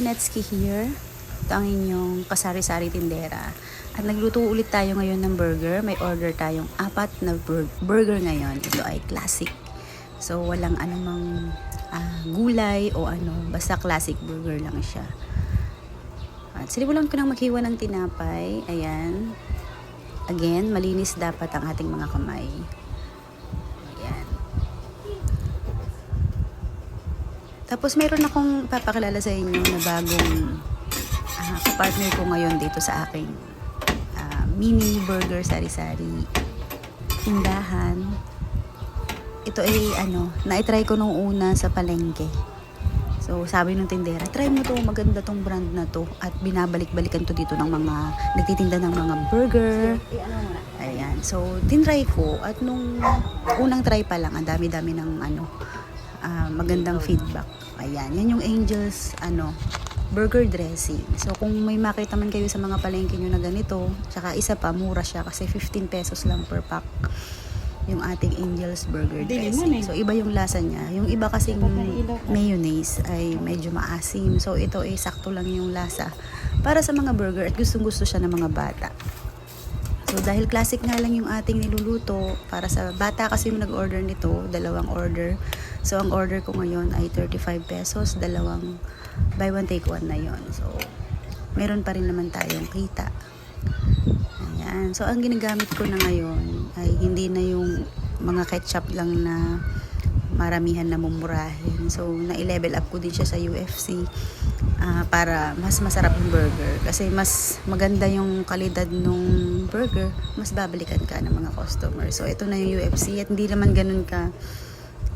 Tenetsky here. Ito ang inyong kasari-sari tindera. At nagluto ulit tayo ngayon ng burger. May order tayong apat na bur- burger ngayon. Ito ay classic. So walang anumang ah, gulay o ano. Basta classic burger lang siya. At sinimulan ko nang maghiwa ng tinapay. Ayan. Again, malinis dapat ang ating mga kamay. Ayan. Tapos mayroon akong papakilala sa inyo na bagong ah, partner ko ngayon dito sa aking ah, mini burger sari-sari tindahan. Ito ay ano, na-try ko nung una sa palengke. So sabi ng tindera, try mo to, maganda tong brand na to. At binabalik-balikan to dito ng mga nagtitinda ng mga burger. Ayan. So, tinry ko at nung unang try pa lang, ang dami-dami ng ano, ah, magandang feedback. Ayan. Yan yung Angels, ano, burger dressing. So, kung may makita man kayo sa mga palengke nyo na ganito, tsaka isa pa, mura siya kasi 15 pesos lang per pack yung ating Angel's Burger Dressing. So, iba yung lasa niya. Yung iba kasing mayonnaise ay medyo maasim. So, ito ay sakto lang yung lasa para sa mga burger at gustong-gusto siya ng mga bata. So, dahil classic nga lang yung ating niluluto, para sa bata kasi yung nag-order nito, dalawang order. So, ang order ko ngayon ay 35 pesos, dalawang buy one take one na yon So, meron pa rin naman tayong kita. Ayan. So, ang ginagamit ko na ngayon ay hindi na yung mga ketchup lang na maramihan na mumurahin. So, na-level up ko din siya sa UFC ah, para mas masarap yung burger. Kasi mas maganda yung kalidad nung burger, mas babalikan ka ng mga customer. So, ito na yung UFC at hindi naman ganun ka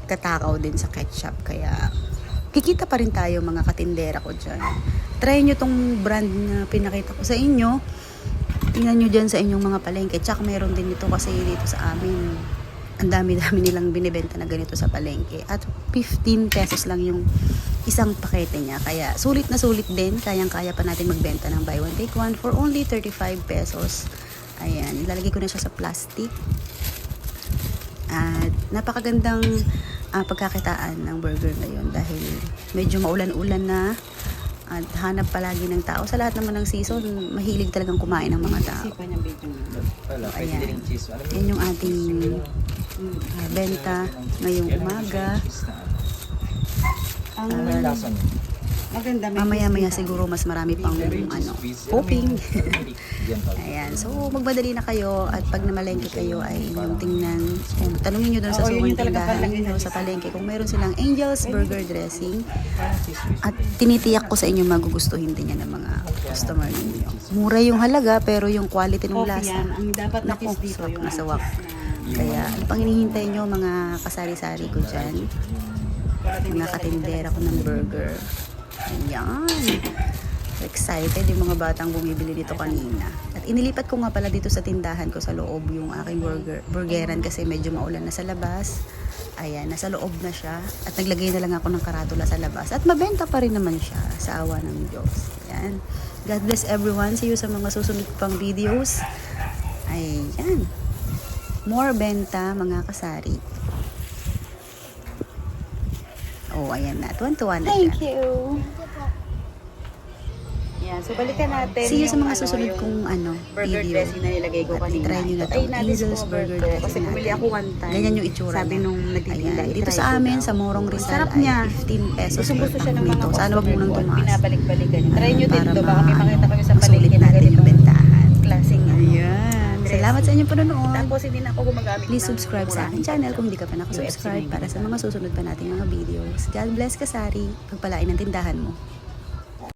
katakaw din sa ketchup. Kaya, kikita pa rin tayo mga katindera ko dyan. Try nyo tong brand na pinakita ko sa inyo. Tingnan nyo dyan sa inyong mga palengke. Tsaka meron din ito kasi dito sa amin. Ang dami-dami nilang binibenta na ganito sa palengke. At 15 pesos lang yung isang pakete niya. Kaya sulit na sulit din. Kayang-kaya pa natin magbenta ng buy one take one for only 35 pesos. Ayan, ilalagay ko na siya sa plastic. At napakagandang ah, pagkakitaan ng burger na yun dahil medyo maulan-ulan na at hanap palagi ng tao. Sa lahat naman ng season, mahilig talagang kumain ng mga tao. Isipan yung video pwede Ayan. Yan yung ating benta ngayong umaga. Ang maganda may Mamaya-maya siguro mas marami pang ano, hoping. Ayan, so magmadali na kayo at pag namalengke kayo ay inyong tingnan, kung tanungin nyo doon sa yung talaga tindahan na sa palengke kung meron silang Angel's Burger Dressing at tinitiyak ko sa inyo magugustuhin din yan ng mga customer ninyo. Mura yung halaga pero yung quality ng lasa. Ang dapat na Naku, sarap yung na Kaya pang hinihintay nyo mga kasari-sari ko dyan, mga katindera ko ng burger. Ayan. Excited yung mga batang bumibili dito kanina. At inilipat ko nga pala dito sa tindahan ko sa loob yung aking burger, burgeran kasi medyo maulan na sa labas. Ayan, nasa loob na siya. At naglagay na lang ako ng karatula sa labas. At mabenta pa rin naman siya sa awa ng Diyos. Ayan. God bless everyone. See you sa mga susunod pang videos. Ayan. More benta, mga kasari. Oh, ayan na. Tuwan-tuwan na siya. Thank you. Yan, so balikan natin. See you sa mga ano, susunod kong ano, burger video. dressing na nilagay ko At kanina. try nyo na Ito to. ay Angel's na-discover Burger ko Dressing Kasi bumili ako one time. Ganyan yung itsura Sabi nung nagtitinda. Dito sa amin, sa Morong Rizal Sarap ay niya. 15 pesos Gusto gusto siya ng mga. Sana wag ko at tumaas. Binabalik-balikan. niya. Try nyo din Para to. Baka ma- may makita kayo sa masulit palengke na natin ganito. yung bentahan. Klaseng ano. Ayan. Salamat sa inyong panonood. Tapos hindi na ako gumagamit Please subscribe sa aking channel kung hindi ka pa nakasubscribe para sa mga susunod pa nating mga videos. God bless kasari. Pagpalain ng tindahan mo.